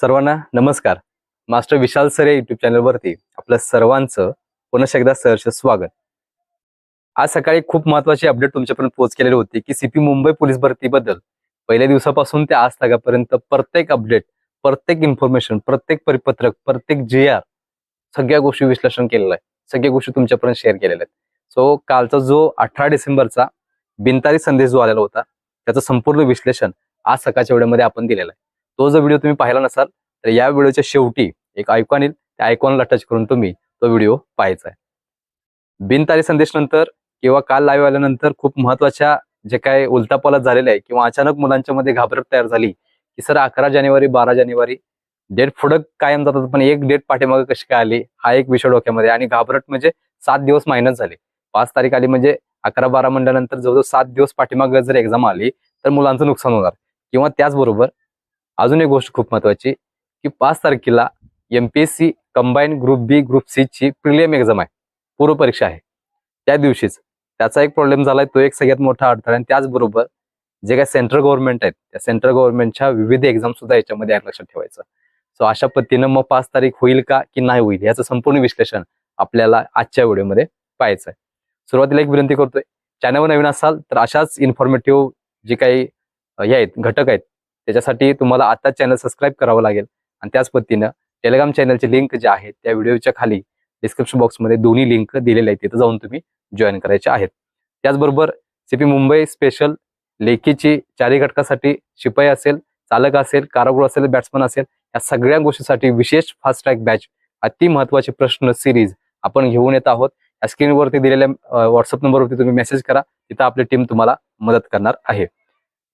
सर्वांना नमस्कार. मास्टर विशाल सरे युट्यूब चॅनलवरती आपल्या सर्वांचं पुन्हा एकदा सहर्ष स्वागत. आज सकाळी खूप महत्वाची अपडेट तुमच्यापर्यंत पोहोच केलेली होती की सीपी मुंबई पोलीस भरतीबद्दल पहिल्या दिवसापासून ते आज तागापर्यंत प्रत्येक अपडेट प्रत्येक इन्फॉर्मेशन प्रत्येक परिपत्रक प्रत्येक जे आर सगळ्या गोष्टी विश्लेषण केलेलं आहे. सगळ्या गोष्टी तुमच्यापर्यंत शेअर केलेल्या आहेत. सो कालचा जो अठरा डिसेंबरचा बिनतारी संदेश जो आलेला होता त्याचं संपूर्ण विश्लेषण आज सकाळच्या वेळेमध्ये आपण दिलेलं आहे. तो जर व्हिडिओ तुम्ही पाहिला नसाल तर या व्हिडिओच्या शेवटी एक आयकॉन येईल. त्या आयकॉनला टच करून तुम्ही तो व्हिडिओ पाहायचा आहे. बिनतारी संदेश नंतर किंवा काल लाईव्ह आल्यानंतर खूप महत्त्वाच्या जे काय उलटापालट झालेले आहे किंवा अचानक मुलांच्या मध्ये घाबरट तयार झाली की सर अकरा जानेवारी बारा जानेवारी डेट पुढं कायम जातात पण एक डेट पाठीमागे कशी काय आली हा एक विषय डोक्यामध्ये आणि घाबरट म्हणजे सात दिवस महिन्यात झाले. पाच तारीख आली म्हणजे अकरा बारा म्हणल्यानंतर जवळजवळ सात दिवस पाठीमागे जर एक्झाम आली तर मुलांचं नुकसान होणार. किंवा त्याचबरोबर अजून एक गोष्ट खूप महत्वाची की पाच तारखेला MPSC combine group B group C ची प्रिलियम एक्झाम आहे. पूर्व परीक्षा आहे. त्या दिवशीच. त्याचा एक प्रॉब्लेम झालाय तो एक सगळ्यात मोठा अडथळा आणि त्याचबरोबर जे काही सेंट्रल गव्हर्नमेंट आहेत त्या सेंट्रल गव्हर्नमेंटच्या विविध एक्झाम सुद्धा याच्यामध्ये लक्षात ठेवायचं. सो अशा पद्धतीनं मग पाच तारीख होईल का की नाही होईल याचं संपूर्ण विश्लेषण आपल्याला आजच्या व्हिडिओमध्ये पाहायचं आहे. सुरुवातीला एक विनंती करतोय चॅनलवर नवीन असाल तर अशाच इन्फॉर्मेटिव्ह जे काही हे आहेत घटक आहेत त्याच्यासाठी तुम्हाला आता चॅनल सबस्क्राईब करावं लागेल. आणि त्याच पद्धतीनं टेलिग्राम चॅनलचे लिंक जे आहेत त्या व्हिडिओच्या खाली डिस्क्रिप्शन बॉक्समध्ये दोन्ही लिंक दिलेले आहेत तिथं जाऊन तुम्ही जॉईन करायचे आहेत. त्याचबरोबर सीपी मुंबई स्पेशल लेखीची चारी घटकासाठी शिपाई असेल चालक असेल कारागृह असेल बॅट्समन असेल या सगळ्या गोष्टीसाठी विशेष फास्ट ट्रॅक बॅच अति महत्त्वाचे प्रश्न सिरीज आपण घेऊन येत आहोत. या स्क्रीनवरती दिलेल्या व्हॉट्सअप नंबरवरती तुम्ही मेसेज करा तिथं आपली टीम तुम्हाला मदत करणार आहे.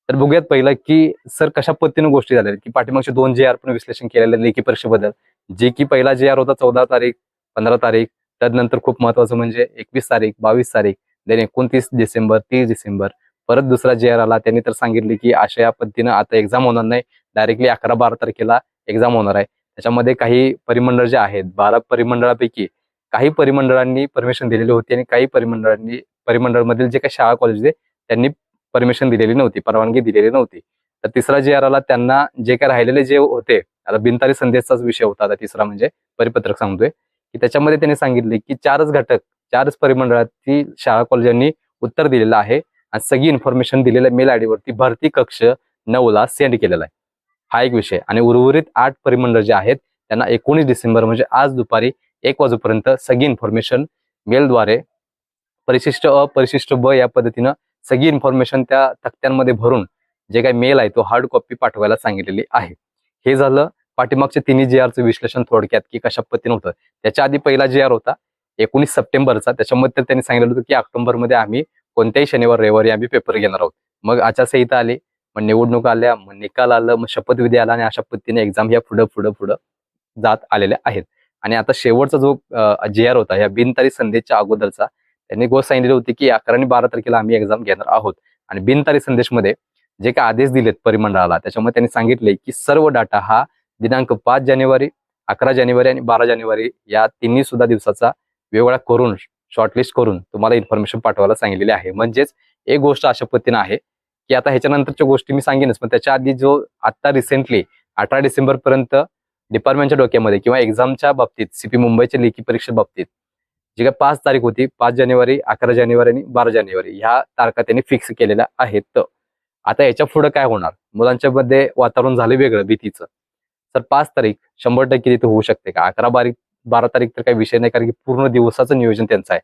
तर बघूयात पहिलं की सर कशा पद्धतीने गोष्टी झाल्या? की पाठीमागचे दोन जे आर पण विश्लेषण केलेलं लेखी परीक्षेबद्दल. जे की पहिला जे आर होता चौदा तारीख पंधरा तारीख त्यानंतर खूप महत्वाचं म्हणजे एकवीस तारीख बावीस तारीख देन एकोणतीस डिसेंबर तीस डिसेंबर. परत दुसरा जे आर आला त्यांनी तर सांगितले की अशा या पद्धतीनं आता एक्झाम होणार नाही. डायरेक्टली अकरा बारा तारखेला एक्झाम होणार आहे. त्याच्यामध्ये काही परिमंडळ जे आहेत बारा परिमंडळापैकी काही परिमंडळांनी परमिशन दिलेली होती आणि काही परिमंडळांनी परिमंडळमधील जे काही शाळा कॉलेज आहे त्यांनी परमिशन दिलेली नव्हती परवानगी दिलेली नव्हती. तर तिसरा जे आर आला त्यांना जे काय राहिलेले जे होते आता बिनतारी संदेशचाच विषय होता आता तिसरा म्हणजे परिपत्रक सांगतोय की त्याच्यामध्ये त्यांनी सांगितले की चारच घटक चारच परिमंडळातील शाळा कॉलेजांनी उत्तर दिलेलं आहे आणि सगळी इन्फॉर्मेशन दिलेल्या मेल आयडी वरती भरती कक्ष नऊला सेंड केलेला आहे. हा एक विषय. आणि उर्वरित आठ परिमंडळ जे आहेत त्यांना एकोणीस डिसेंबर म्हणजे आज दुपारी एक वाजेपर्यंत सगळी इन्फॉर्मेशन मेलद्वारे परिशिष्ट अ परिशिष्ट ब या पद्धतीनं सगळी इन्फॉर्मेशन त्या तक्त्यांमध्ये भरून जे काही मेल आहे तो हार्ड कॉपी पाठवायला सांगितलेली आहे. हे झालं पाठीमागच्या तिन्ही जे आरचं विश्लेषण थोडक्यात की कशा पद्धतीनं होतं. त्याच्या आधी पहिला जे आर होता एकोणीस सप्टेंबरचा. त्याच्यामध्ये त्यांनी सांगितलं होतं की ऑक्टोबरमध्ये आम्ही कोणत्याही शनिवार रविवारी आम्ही पेपर घेणार आहोत. मग आचारसंहिता आली मग निवडणूक आल्या मग निकाल आलं मग शपथविधी आला आणि अशा पद्धतीने एक्झाम ह्या पुढं पुढं पुढं जात आलेल्या आहेत. आणि आता शेवटचा जो जे आर होता या बिनतारी संधीच्या अगोदरचा त्यांनी गोष्ट सांगितली होती की अकरा आणि बारा तारखेला आम्ही एक्झाम घेणार आहोत. आणि बिनतारी संदेशमध्ये जे काही आदेश दिलेत परिमंडळाला त्याच्यामध्ये त्यांनी सांगितले की सर्व डाटा हा दिनांक पाच जानेवारी अकरा जानेवारी आणि बारा जानेवारी या तिन्ही सुद्धा दिवसाचा वेगवेगळा करून शॉर्टलिस्ट करून तुम्हाला इन्फॉर्मेशन पाठवायला सांगितलेली आहे. म्हणजेच एक गोष्ट अशा पद्धतीने आहे की आता ह्याच्यानंतरच्या गोष्टी मी सांगेनच पण त्याच्या आधी जो आता रिसेंटली अठरा डिसेंबर पर्यंत डिपार्टमेंटच्या डोक्यामध्ये किंवा एक्झामच्या बाबतीत सीपी मुंबईच्या लेखी परीक्षे बाबतीत जी काय पाच तारीख होती पाच जानेवारी अकरा जानेवारी आणि बारा जानेवारी ह्या तारखा त्यांनी फिक्स केलेल्या आहेत. आता याच्यापुढे काय होणार? मुलांच्या मध्ये वातावरण झालं वेगळं भीतीचं. तर पाच तारीख शंभर टक्के तिथे होऊ शकते का? अकरा बारीक बारा तारीख तर काही विषय नाही कारण की पूर्ण दिवसाचं नियोजन त्यांचं आहे.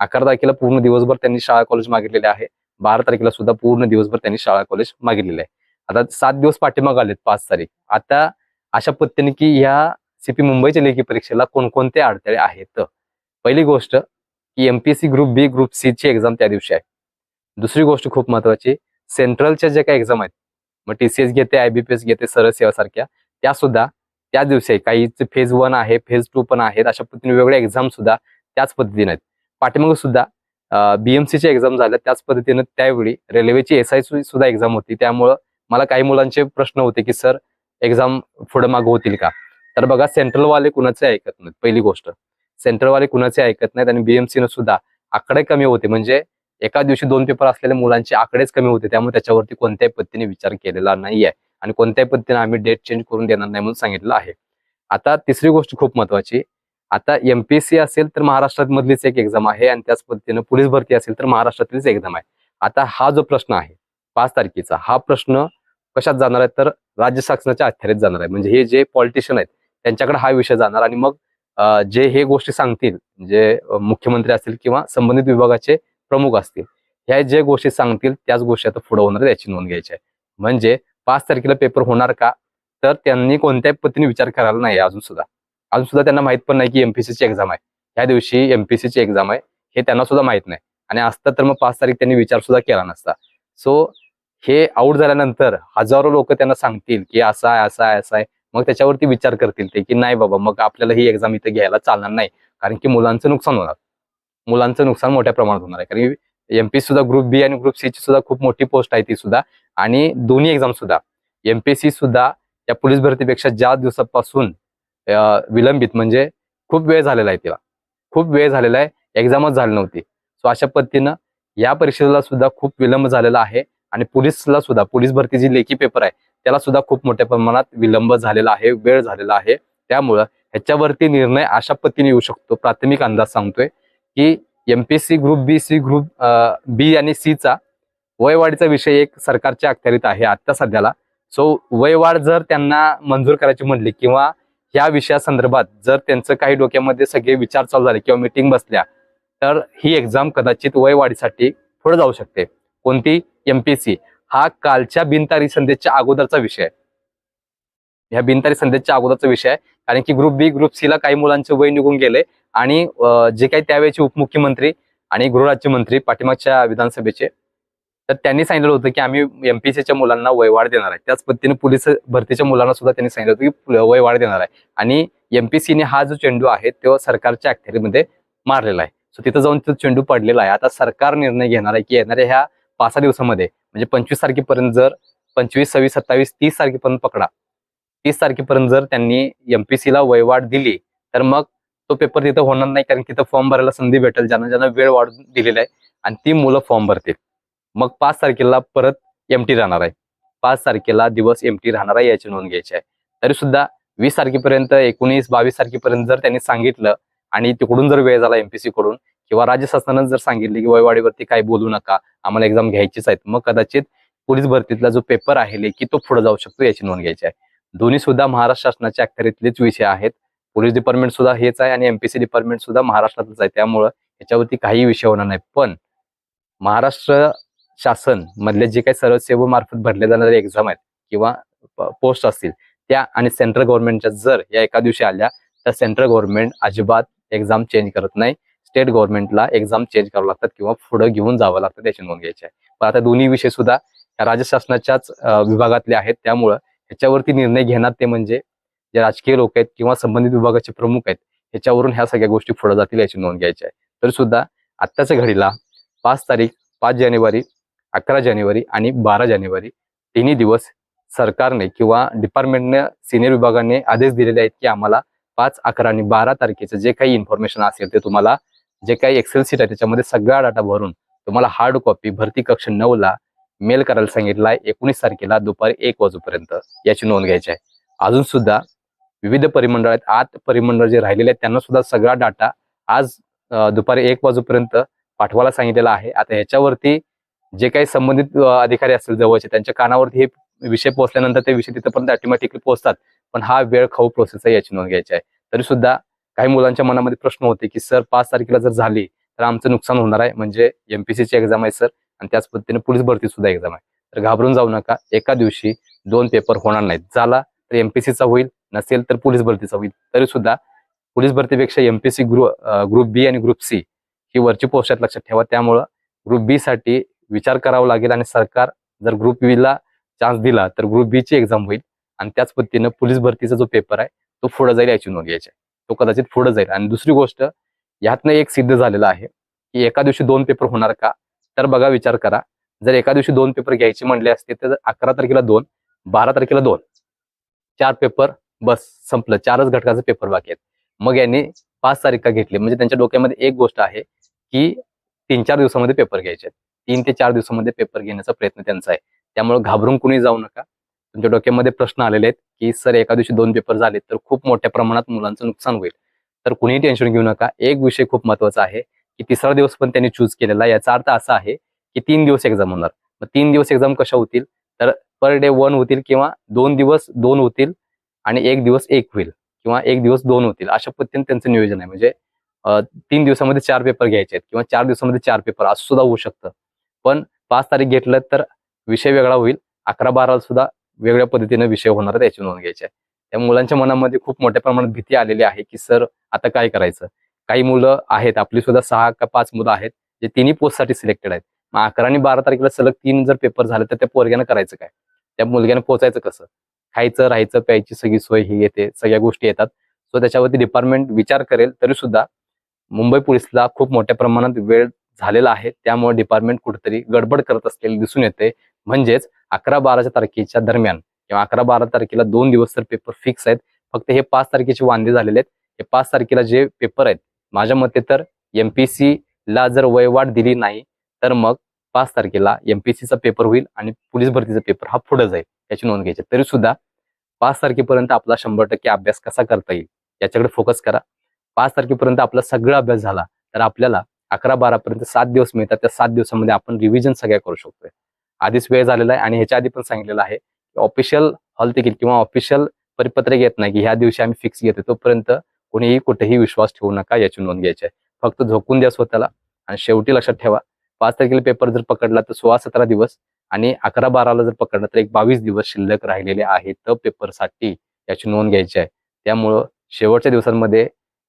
अकरा तारखेला पूर्ण दिवसभर त्यांनी शाळा कॉलेज मागितलेले आहे. बारा तारखेला सुद्धा पूर्ण दिवसभर त्यांनी शाळा कॉलेज मागितलेले आहे. आता सात दिवस पाठीमाग आलेत पाच तारीख. आता अशा पद्धतीने की ह्या सीपी मुंबईच्या लेखी परीक्षेला कोणकोणते अडथळे आहेत? पहिली गोष्ट की MPSC group B group C ची एक्झाम त्या दिवशी आहे. दुसरी गोष्ट खूप महत्वाची सेंट्रलच्या ज्या काही एक्झाम आहेत मग टीसीएस घेते आयबीपीएस घेते सरळ सेवा सारख्या त्या सुद्धा त्या दिवशी आहे. काही फेज वन आहे फेज टू पण आहेत अशा पद्धतीने वेगवेगळ्या एक्झाम सुद्धा त्याच पद्धतीने आहेत. पाठीमागे सुद्धा बीएमसीची एक्झाम झाल्या त्याच पद्धतीनं त्यावेळी रेल्वेची एस आय सुद्धा एक्झाम होती. त्यामुळं मला काही मुलांचे प्रश्न होते की सर एक्झाम पुढे मागं होतील का? तर बघा सेंट्रलवाले कुणाचे ऐकत नाहीत पहिली गोष्ट. सेंटरवाले कुणाचे ऐकत नाहीत आणि बीएमसी न सुद्धा आकडे कमी होते. म्हणजे एका दिवशी दोन पेपर असलेल्या मुलांचे आकडेच कमी होते. त्यामुळे त्याच्यावरती कोणत्याही पद्धतीने विचार केलेला नाहीये. आणि कोणत्याही पद्धतीने आम्ही डेट चेंज करून देणार नाही म्हणून सांगितलं आहे. आता तिसरी गोष्ट खूप महत्वाची आता एमपीएससी असेल तर महाराष्ट्रात मधलीच एक एक्झाम आहे आणि त्याच पद्धतीनं पोलीस भरती असेल तर महाराष्ट्रातलीच एक्झाम आहे. आता हा जो प्रश्न आहे पाच तारखेचा हा प्रश्न कशात जाणार आहे? तर राज्य शासनाच्या अखत्यारीत जाणार आहे. म्हणजे हे जे पॉलिटिशियन आहेत त्यांच्याकडे हा विषय जाणार आणि मग जे हे गोष्टी सांगतील जे मुख्यमंत्री असतील किंवा संबंधित विभागाचे प्रमुख असतील ह्या जे गोष्टी सांगतील त्याच गोष्टी आता पुढे होणार याची नोंद घ्यायची आहे. म्हणजे पाच तारखेला पेपर होणार का? तर त्यांनी कोणत्याही पद्धतीने विचार करायला नाही अजून सुद्धा. अजून सुद्धा त्यांना माहीत पण नाही की एमपीसीची एक्झाम आहे. ह्या दिवशी एमपीसीची एक्झाम आहे हे त्यांना सुद्धा माहीत नाही. आणि असतं तर मग पाच तारीख त्यांनी विचार सुद्धा केला नसता. सो हे आऊट झाल्यानंतर हजारो लोक त्यांना सांगतील की असं आहे असा आहे असा आहे. मग त्याच्यावरती विचार करतील ते की नाही बाबा मग आपल्याला ही एक्झाम इथे घ्यायला चालणार नाही. कारण की मुलांचं नुकसान होणार. मुलांचं नुकसान मोठ्या प्रमाणात होणार आहे. कारण एमपी सुद्धा ग्रुप बी आणि ग्रुप सी ची सुद्धा खूप मोठी पोस्ट आहे ती सुद्धा. आणि दोन्ही एक्झाम सुद्धा. एमपीसी सुद्धा या पोलीस भरतीपेक्षा ज्या दिवसापासून विलंबित म्हणजे खूप वेळ झालेला आहे तिला. खूप वेळ झालेला आहे. एक्झामच झाली नव्हती. सो अशा पद्धतीनं या परीक्षेला सुद्धा खूप विलंब झालेला आहे. आणि पोलीसला सुद्धा पोलीस भरती जी लेखी पेपर आहे. त्याला सुद्धा खूप मोठ्या प्रमाणात विलंब झालेला आहे वेळ झालेला आहे. त्यामुळं ह्याच्यावरती निर्णय अशा पद्धतीने येऊ शकतो. प्राथमिक अंदाज सांगतोय की MPSC group B C group B आणि सी चा वयवाढीचा विषय एक सरकारच्या अखत्यारीत आहे आता सध्याला. सो वयवाढ जर त्यांना मंजूर करायची म्हणली किंवा या विषयासंदर्भात जर त्यांचं काही डोक्यामध्ये सगळे विचार चालू झाले किंवा मिटिंग बसल्या तर ही एक्झाम कदाचित वयवाढीसाठी पुढे जाऊ शकते. कोणती? एमपीसी हा कालच्या बिनतारी संदेशच्या अगोदरचा विषय आहे. ह्या बिनतारी संदेशच्या अगोदरचा विषय आहे. कारण की ग्रुप बी ग्रुप सी ला काही मुलांचे वय निघून गेले आणि जे काही त्यावेळेचे उपमुख्यमंत्री आणि गृहराज्यमंत्री पाठीमागच्या विधानसभेचे तर त्यांनी सांगितलं होतं की आम्ही एमपीसीच्या मुलांना वयवाढ देणार आहे. त्याच पद्धतीने पोलीस भरतीच्या मुलांना सुद्धा त्यांनी सांगितलं होतं की वयवाढ देणार आहे. आणि एमपीसीने हा जो चेंडू आहे तो सरकारच्या अखत्यारीमध्ये मारलेला आहे. सो तिथं जाऊन तो चेंडू पडलेला आहे. आता सरकार निर्णय घेणार आहे की येणाऱ्या ह्या पाच सहा दिवसामध्ये म्हणजे पंचवीस तारखेपर्यंत जर पंचवीस सव्वीस सत्तावीस तीस तारखेपर्यंत पकडा. तीस तारखेपर्यंत जर त्यांनी एमपीसी ला वयवाट दिली तर मग तो पेपर तिथं होणार नाही कारण तिथं फॉर्म भरायला संधी भेटेल ज्यांना ज्यांना वेळ वाढून दिलेला आहे आणि ती मुलं फॉर्म भरतील. मग पाच तारखेला परत एमटी राहणार आहे. पाच तारखेला दिवस एमटी राहणार आहे याची नोंद घ्यायची आहे. तरी सुद्धा वीस तारखेपर्यंत एकोणीस बावीस तारखेपर्यंत जर त्यांनी सांगितलं आणि तिकडून जर वेळ झाला एमपीसी कडून किंवा राज्य शासनानं जर सांगितले की वयवाडीवरती काही बोलू नका आम्हाला एक्झाम घ्यायचीच आहेत. मग कदाचित पोलीस भरतीतला जो पेपर आहे लेखी तो पुढे जाऊ शकतो याची नोंद घ्यायची आहे. दोन्ही सुद्धा महाराष्ट्र शासनाच्या अखत्यारीतलेच विषय आहेत. पोलीस डिपार्टमेंट सुद्धा हेच आहे आणि एमपीसी डिपार्टमेंट सुद्धा महाराष्ट्रातच आहे. त्यामुळं याच्यावरती काही विषय होणार नाही पण महाराष्ट्र शासन मधले जे काही सर्वसेवेमार्फत भरले जाणारे एक्झाम आहेत किंवा पोस्ट असतील त्या आणि सेंट्रल गव्हर्नमेंटच्या जर या एका दिवशी आल्या तर सेंट्रल गव्हर्नमेंट अजिबात एक्झाम चेंज करत नाही. स्टेट गव्हर्नमेंटला एक्झाम चेंज करावं लागतात किंवा पुढे घेऊन जावं लागतं त्याची नोंद घ्यायची आहे. पण आता दोन्ही विषय सुद्धा या राज्य शासनाच्याच विभागातले आहेत. त्यामुळं ह्याच्यावरती निर्णय घेणार ते म्हणजे जे राजकीय लोक आहेत किंवा संबंधित विभागाचे प्रमुख आहेत ह्याच्यावरून ह्या सगळ्या गोष्टी पुढे जातील याची नोंद घ्यायची आहे. तरी सुद्धा आत्ताच्या घडीला पाच तारीख पाच जानेवारी अकरा जानेवारी आणि बारा जानेवारी तिन्ही दिवस सरकारने किंवा डिपार्टमेंटने सिनियर विभागाने आदेश दिलेले आहेत की आम्हाला पाच अकरा आणि बारा तारखेचं जे काही इन्फॉर्मेशन असेल ते तुम्हाला जे काही एक्सेल सीट आहे त्याच्यामध्ये सगळा डाटा भरून तुम्हाला हार्ड कॉपी भरती कक्ष नऊ ला मेल करायला सांगितला आहे एकोणीस तारखेला दुपारी एक वाजूपर्यंत याची नोंद घ्यायची आहे. अजून सुद्धा विविध परिमंडळ आहेत आत परिमंडळ जे राहिलेले आहेत त्यांना सुद्धा सगळा डाटा आज दुपारी एक वाजूपर्यंत पाठवायला सांगितलेला आहे. आता ह्याच्यावरती जे काही संबंधित अधिकारी असतील जवळचे त्यांच्या कानावरती हे विषय पोहोचल्यानंतर ते विषय तिथपर्यंत ऑटोमॅटिकली पोहोचतात. पण हा वेळ खाऊ प्रोसेस आहे याची नोंद घ्यायची आहे. तरी सुद्धा काही मुलांच्या मनामध्ये प्रश्न होते की सर पाच तारखेला जर झाली तर आमचं नुकसान होणार आहे. म्हणजे एमपीसीची एक्झाम आहे सर आणि त्याच पद्धतीने पोलीस भरती सुद्धा एक्झाम आहे. तर घाबरून जाऊ नका एका दिवशी दोन पेपर होणार नाहीत. झाला तर एमपीसीचा होईल नसेल तर पोलीस भरतीचा होईल. तरी सुद्धा पोलीस भरतीपेक्षा एमपीसी ग्रुप ग्रुप बी आणि ग्रुप सी ही वरची पोस्ट आहेत लक्षात ठेवा. त्यामुळं ग्रुप बी साठी विचार करावा लागेल आणि सरकार जर ग्रुप बी ला चान्स दिला तर ग्रुप बी ची एक्झाम होईल. आणि त्याच पद्धतीनं पोलीस भरतीचा जो पेपर आहे तो पुढे जाईल याची नोंद घ्यायची आहे. तो कदाचित पुढे जाईल. आणि दुसरी गोष्ट यातनं एक सिद्ध झालेलं आहे की एका दिवशी दोन पेपर होणार का? तर बघा विचार करा. जर एका दिवशी दोन पेपर घ्यायचे म्हणले असते तर अकरा तारखेला दोन बारा तारखेला दोन. चार पेपर बस संपलं. चारच घटकाचे पेपर बाकी आहेत. मग यांनी पाच तारीख घेतली. म्हणजे त्यांच्या डोक्यामध्ये एक गोष्ट आहे की तीन चार दिवसामध्ये पेपर घ्यायचे आहेत. तीन ते चार दिवसामध्ये पेपर घेण्याचा प्रयत्न त्यांचा आहे. त्यामुळे घाबरून कुणी जाऊ नका. तुमच्या डोक्यामध्ये प्रश्न आलेले आहेत की सर एका दिवशी दोन पेपर झाले तर खूप मोठ्या प्रमाणात मुलांचं नुकसान होईल. तर कुणीही टेन्शन घेऊ नका. एक विषय खूप महत्त्वाचा आहे की तिसरा दिवस पण त्यांनी चूज केलेला याचा अर्थ असा आहे की तीन दिवस एक्झाम होणार. मग तीन दिवस एक्झाम कशा होतील? तर पर डे वन होतील किंवा दोन दिवस दोन होतील आणि एक दिवस एक होईल किंवा एक दिवस दोन होतील. अशा पद्धतीने त्यांचं नियोजन आहे. म्हणजे तीन दिवसामध्ये चार पेपर घ्यायचे आहेत किंवा चार दिवसामध्ये चार पेपर असं सुद्धा होऊ शकतं. पण पाच तारीख घेतलं तर विषय वेगळा होईल. अकरा बाराला सुद्धा वेगळ्या पद्धतीने विषय होणार आहे याची नोंद घ्यायची आहे. त्या मुलांच्या मनामध्ये खूप मोठ्या प्रमाणात भीती आलेली आहे की सर आता काय करायचं? काही मुलं आहेत आपली सुद्धा सहा का पाच मुलं आहेत जे तिन्ही पोस्टसाठी सिलेक्टेड आहेत. मग अकरा आणि बारा तारखेला सलग तीन जर पेपर झाले तर त्या पोरग्यानं करायचं काय? त्या मुलग्यानं पोचायचं कसं? खायचं राहायचं प्यायची सगळी सोय ही येते सगळ्या गोष्टी येतात. सो त्याच्यावरती डिपार्टमेंट विचार करेल तरी सुद्धा मुंबई पोलिसला खूप मोठ्या प्रमाणात वेळ झालेला आहे. त्यामुळे डिपार्टमेंट कुठेतरी गडबड करत असलेली दिसून येते. म्हणजेच अकरा बाराच्या तारखेच्या दरम्यान किंवा अकरा बारा तारखेला दोन दिवस तर पेपर फिक्स आहेत. फक्त हे पाच तारखेचे वांदे झालेले आहेत. हे पाच तारखेला जे पेपर आहेत माझ्या मते तर एमपीसी ला जर वयवाढ दिली नाही तर मग पाच तारखेला एमपीसीचा पेपर होईल आणि पोलीस भरतीचा पेपर हा पुढे जाईल. याची नोंद घ्यायची तरी सुद्धा पाच तारखेपर्यंत आपला शंभर टक्के अभ्यास कसा करता येईल याच्याकडे फोकस करा. पाच तारखेपर्यंत आपला सगळा अभ्यास झाला तर आपल्याला अकरा बारा पर्यंत सात दिवस मिळतात. त्या सात दिवसामध्ये आपण रिव्हिजन सगळ्या करू शकतोय. आधीच वेळ झालेला आहे आणि ह्याच्या आधी पण सांगितलेलं आहे ऑफिशियल हॉल तिकीट किंवा ऑफिशियल परिपत्रक येत नाही की ह्या दिवशी आम्ही फिक्स घेतो तोपर्यंत कोणीही कुठेही विश्वास ठेवू नका याची नोंद घ्यायची आहे. फक्त झोकून द्या स्वतःला आणि शेवटी लक्षात ठेवा पाच तारखेला पेपर जर पकडला तर सोळा सतरा दिवस आणि अकरा बाराला जर पकडला तर एक बावीस दिवस शिल्लक राहिलेले आहेत पेपरसाठी याची नोंद घ्यायची आहे. त्यामुळं शेवटच्या दिवसांमध्ये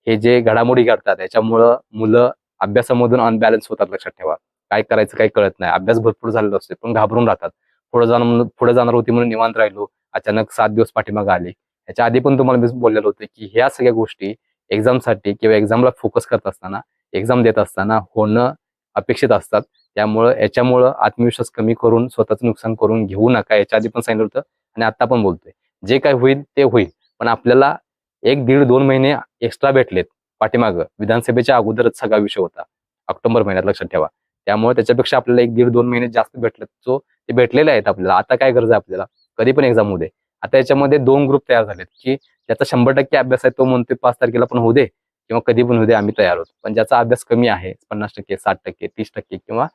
हे जे घडामोडी घडतात याच्यामुळं मुलं अभ्यासामधून अनबॅलन्स होतात लक्षात ठेवा. काय करायचं काही कळत नाही. अभ्यास भरपूर झालेला असतो पण घाबरून राहतात. पुढे जाणं पुढे जाणार होती म्हणून निवांत राहिलो. अचानक सात दिवस पाठीमागे आले. याच्या आधी पण तुम्हाला मी बोललेलं होतं की ह्या सगळ्या गोष्टी एक्झामसाठी किंवा एक्झामला फोकस करत असताना एक्झाम देत असताना होणं अपेक्षित असतात. त्यामुळं याच्यामुळं आत्मविश्वास कमी करून स्वतःचं नुकसान करून घेऊ नका. याच्या आधी पण सांगितलं होतं आणि आता पण बोलतोय. जे काय होईल ते होईल. पण आपल्याला एक दीड दोन महिने एक्स्ट्रा भेटलेत पाठीमागं. विधानसभेच्या अगोदरच सगळा विषय होता. ऑक्टोबर महिन्यात लक्षात ठेवा. त्यामुळे त्याच्यापेक्षा आपल्याला एक दीड दोन महिने जास्त भेटलेत जो ते भेटलेले आहेत आपल्याला. आता काय गरज आहे आपल्याला? कधी पण एक्झाम होऊ दे. आता याच्यामध्ये दोन ग्रुप तयार झालेत की ज्याचा शंभर टक्के अभ्यास आहे तो म्हणतोय पाच तारखेला पण होऊ दे किंवा कधी पण होऊ दे आम्ही तयार होतो पण ज्याचा अभ्यास कमी आहे पन्नास टक्के साठ टक्के तीस टक्के किंवा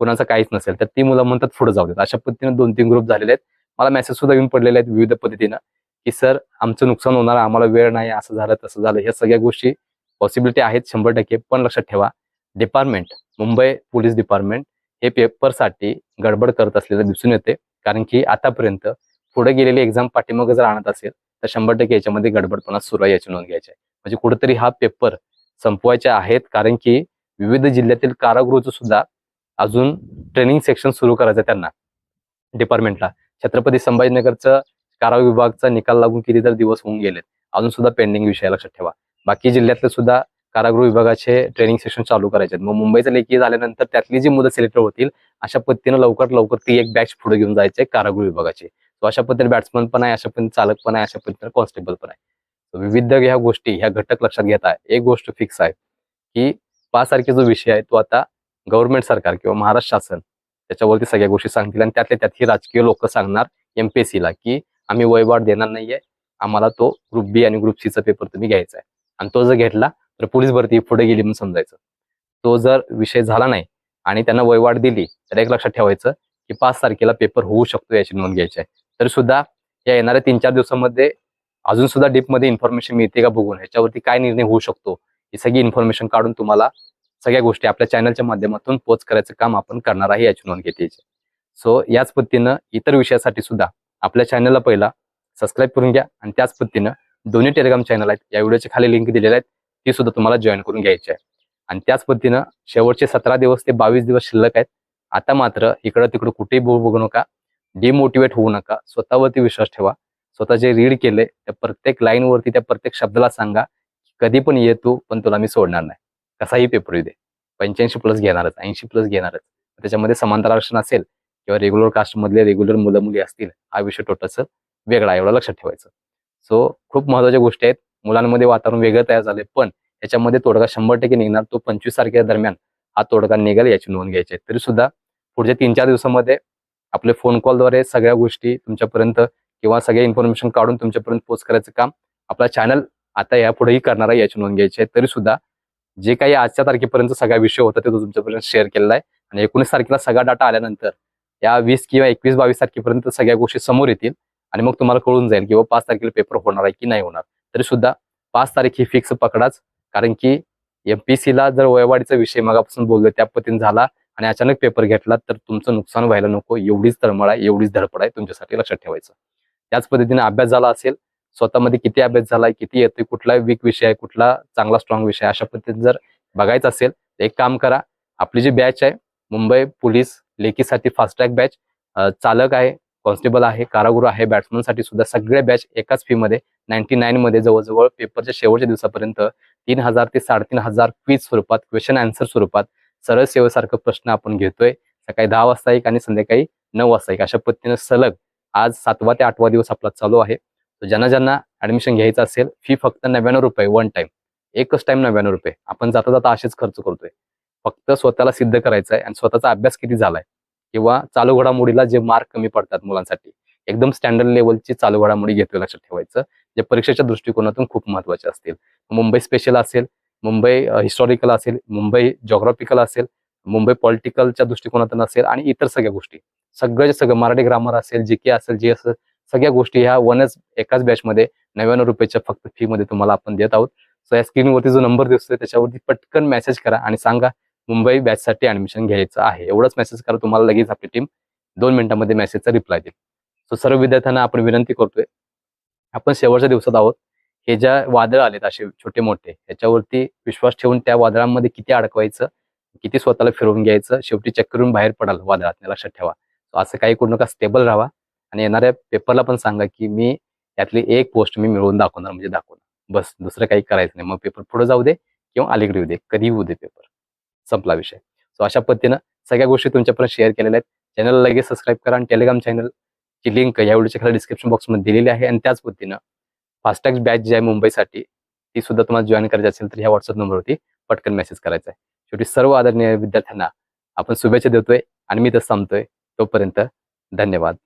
कोणाचं काहीच नसेल तर ती मुलं म्हणतात पुढे जाऊ देत. अशा पद्धतीने दोन तीन ग्रुप झालेले आहेत. मला मेसेज सुद्धा येऊन पडलेले आहेत विविध पद्धतीनं की सर आमचं नुकसान होणार आम्हाला वेळ नाही असं झालं तसं झालं. ह्या सगळ्या गोष्टी पॉसिबिलिटी आहेत शंभर टक्के पण लक्षात ठेवा. डिपार्टमेंट मुंबई पोलीस डिपार्टमेंट हे पेपरसाठी गडबड करत असलेलं दिसून येते. कारण की आतापर्यंत पुढे गेलेली एक्झाम पाठीमागे जर आणत असेल तर शंभर टक्के याच्यामध्ये गडबडपणा सुरू आहे याची नोंद घ्यायची आहे. म्हणजे कुठेतरी हा पेपर संपवायचे आहेत कारण की विविध जिल्ह्यातील कारागृहचं सुद्धा अजून ट्रेनिंग सेक्शन सुरू करायचं त्यांना डिपार्टमेंटला छत्रपती संभाजीनगरचं कारागृह विभागचा निकाल लागून किती तर दिवस होऊन गेलेत. अजून सुद्धा पेंडिंग विषय लक्षात ठेवा. बाकी जिल्ह्यातले सुद्धा कारागृह विभागाचे ट्रेनिंग सेशन चालू करायचे आहेत. मग मुंबईचं लेखी झाल्यानंतर त्यातली जी मुलं सिलेक्ट होतील अशा पद्धतीनं लवकर लवकर ती एक बॅच पुढे घेऊन जायचे कारागृह विभागाची. तो अशा पद्धतीने बॅट्समन पण आहे अशा पद्धतीने चालक पण आहे अशा पद्धतीने कॉन्स्टेबल पण आहे. विविध ह्या गोष्टी ह्या घटक लक्षात घेता एक गोष्ट फिक्स आहे की पाच सारखे जो विषय आहे तो आता गव्हर्नमेंट सरकार किंवा महाराष्ट्र शासन त्याच्यावरती सगळ्या गोष्टी सांगतील आणि त्यातल्या त्यात ही राजकीय लोक सांगणार एमपीएससीला की आम्ही वयवाढ देणार नाहीये आम्हाला तो ग्रुप बी आणि ग्रुप सीचा पेपर तुम्ही घ्यायचा आहे. आणि तो जर घेतला तर पोलीस भरती पुढे गेली म्हणून समजायचं. तो जर विषय झाला नाही आणि त्यांना वयवाढ दिली तर एक लक्षात ठेवायचं की पाच तारखेला पेपर होऊ शकतो याची नोंद घ्यायची आहे. तरी सुद्धा या येणाऱ्या तीन चार दिवसामध्ये अजून सुद्धा डीपमध्ये इन्फॉर्मेशन मिळते का बघून? ह्याच्यावरती काय निर्णय होऊ शकतो? ही सगळी इन्फॉर्मेशन काढून तुम्हाला सगळ्या गोष्टी आपल्या चॅनलच्या माध्यमातून पोच करायचं काम आपण करणार आहे याची नोंद घेते सो याच पद्धतीनं इतर विषयासाठी सुद्धा आपल्या चॅनलला पहिला सबस्क्राईब करून घ्या आणि त्याच पद्धतीनं दोन्ही टेलिग्राम चॅनल आहेत. या व्हिडिओच्या खाली लिंक दिलेल्या आहेत. ती सुद्धा तुम्हाला जॉईन करून घ्यायची आहे. आणि त्याच पद्धतीनं शेवटचे सतरा दिवस ते बावीस दिवस शिल्लक आहेत. आता मात्र इकडं तिकडं कुठेही बघू बघू नका. डिमोटिवेट होऊ नका. स्वतःवरती विश्वास ठेवा. स्वतः जे रीड केले त्या प्रत्येक लाईनवरती त्या प्रत्येक शब्दाला सांगा. कधी पण ये तू पण तुला मी सोडणार नाही. कसाही पेपर येऊ दे. पंच्याऐंशी प्लस घेणारच ऐंशी प्लस घेणारच. त्याच्यामध्ये समांतर आरक्षण असेल किंवा रेग्युलर कास्टमधले रेग्युलर मुलं मुली असतील हा विषय टोटलचं वेगळा एवढा लक्षात ठेवायचं. सो खूप महत्त्वाच्या गोष्टी आहेत. मुलांमध्ये वातावरण वेगळं तयार झाले पण याच्यामध्ये तोडगा शंभर टक्के निघणार. तो पंचवीस तारखेच्या दरम्यान हा तोडगा निघेल याची नोंद घ्यायची आहे. तरी सुद्धा पुढच्या तीन चार दिवसामध्ये आपले फोन कॉलद्वारे सगळ्या गोष्टी तुमच्यापर्यंत किंवा सगळे इन्फॉर्मेशन काढून तुमच्यापर्यंत पोस्ट करायचं काम आपला चॅनल आता यापुढेही करणार आहे याची नोंद घ्यायची आहे. तरी सुद्धा जे काही आजच्या तारखेपर्यंत सगळा विषय होता ते तो तुमच्यापर्यंत शेअर केलेला आहे. आणि एकोणीस तारखेला सगळा डाटा आल्यानंतर या वीस किंवा एकवीस बावीस तारखेपर्यंत सगळ्या गोष्टी समोर येतील आणि मग तुम्हाला कळून जाईल किंवा पाच तारखेला पेपर होणार आहे की नाही होणार. तरी सुद्धा पाच तारीख ही फिक्स पकडाच. कारण की एमपीसीला जर वयवाढीचा विषय मगापासून बोललो त्या पद्धतीने झाला आणि अचानक पेपर घेतला तर तुमचं नुकसान व्हायला नको. एवढीच तळमळ आहे एवढीच धडपड आहे तुमच्यासाठी लक्षात ठेवायचं. त्याच पद्धतीने अभ्यास झाला असेल स्वतःमध्ये किती अभ्यास झालाय किती येतोय कुठला वीक विषय आहे कुठला चांगला स्ट्रॉंग विषय अशा पद्धतीने जर बघायचं असेल तर एक काम करा. आपली जी बॅच आहे मुंबई पोलीस लेखीसाठी फास्ट ट्रॅक बॅच चालक आहे कॉन्स्टेबल आहे कारागृह आहे बॅट्समनसाठी सुद्धा सगळ्या बॅच एकाच फी मध्ये नाईन्टी नाईन मध्ये जवळजवळ पेपरच्या शेवटच्या दिवसापर्यंत तीन हजार ते साडेतीन हजार क्विज स्वरूपात क्वेश्चन आन्सर स्वरूपात सरळ सेवेसारखं प्रश्न आपण घेतोय. सकाळी दहा वाजता एक आणि संध्याकाळी नऊ वाजता एक. अशा पद्धतीने सलग आज सातवा ते आठवा दिवस आपला चालू आहे. ज्यांना ज्यांना ऍडमिशन घ्यायचं असेल फी फक्त नव्याण्णव रुपये वन टाइम एकच टाइम नव्याण्णव रुपये. आपण जाता जाता असेच खर्च करतोय. फक्त स्वतःला सिद्ध करायचं आहे आणि स्वतःचा अभ्यास किती झालाय? किंवा चालू घडामोडीला जे मार्क कमी पडतात मुलांसाठी. एकदम स्टँडर्ड लेवलची चालू घडामोडी घेतोय लक्षात ठेवायचं जे परीक्षेच्या दृष्टिकोनातून खूप महत्त्वाचे असतील. मुंबई स्पेशल असेल मुंबई हिस्टॉरिकल असेल मुंबई जॉग्राफिकल असेल मुंबई पॉलिटिकलच्या दृष्टिकोनातून असेल आणि इतर सगळ्या गोष्टी. सगळं सगळं मराठी ग्रामर असेल जी के असेल जे असेल सगळ्या गोष्टी ह्या वनच एकाच बॅचमध्ये नव्याण्णव रुपयाच्या फक्त फी मध्ये तुम्हाला आपण देत आहोत. सो या स्क्रीनवरती जो नंबर दिसतोय त्याच्यावरती पटकन मेसेज करा आणि सांगा मुंबई बॅचसाठी ऍडमिशन घ्यायचं आहे. एवढंच मेसेज करा तुम्हाला लगेच आपली टीम दोन मिनिटांमध्ये मेसेजचा रिप्लाय देईल. सो सर्व विद्यार्थ्यांना आपण विनंती करतोय आपण शेवटच्या दिवसात आहोत. हे ज्या वादळ आलेत असे छोटे मोठे याच्यावरती विश्वास ठेवून त्या वादळांमध्ये किती अडकवायचं किती स्वतःला फिरवून घ्यायचं शेवटी चक्करून बाहेर पडाल वादळात लक्षात ठेवा. असं काही करू नका स्टेबल राहा आणि येणाऱ्या पेपरला पण सांगा की मी यातली एक पोस्ट मी मिळवून दाखवणार म्हणजे दाखवणार. बस दुसरं काही करायचं नाही. मग पेपर पुढे जाऊ दे किंवा अलीकडे येऊ दे कधी होऊ दे पेपर संपला विषय. सो अशा पद्धतीनं सगळ्या गोष्टी तुमच्यापर्यंत शेअर केलेल्या आहेत. चॅनलला लगेच सबस्क्राईब करा आणि टेलिग्राम चॅनल ची लिंक या व्हिडिओच्या खाली डिस्क्रिप्शन बॉक्समध्ये दिलेली आहे. आणि त्याच पद्धतीनं फास्टॅग बॅच जी आहे मुंबईसाठी ती सुद्धा तुम्हाला जॉईन करायची असेल तर ह्या व्हॉट्सअप नंबरवरती पटकन मेसेज करायचा आहे. शेवटी सर्व आदरणीय विद्यार्थ्यांना आपण शुभेच्छा देतोय आणि मी तर थांबतोय तोपर्यंत धन्यवाद.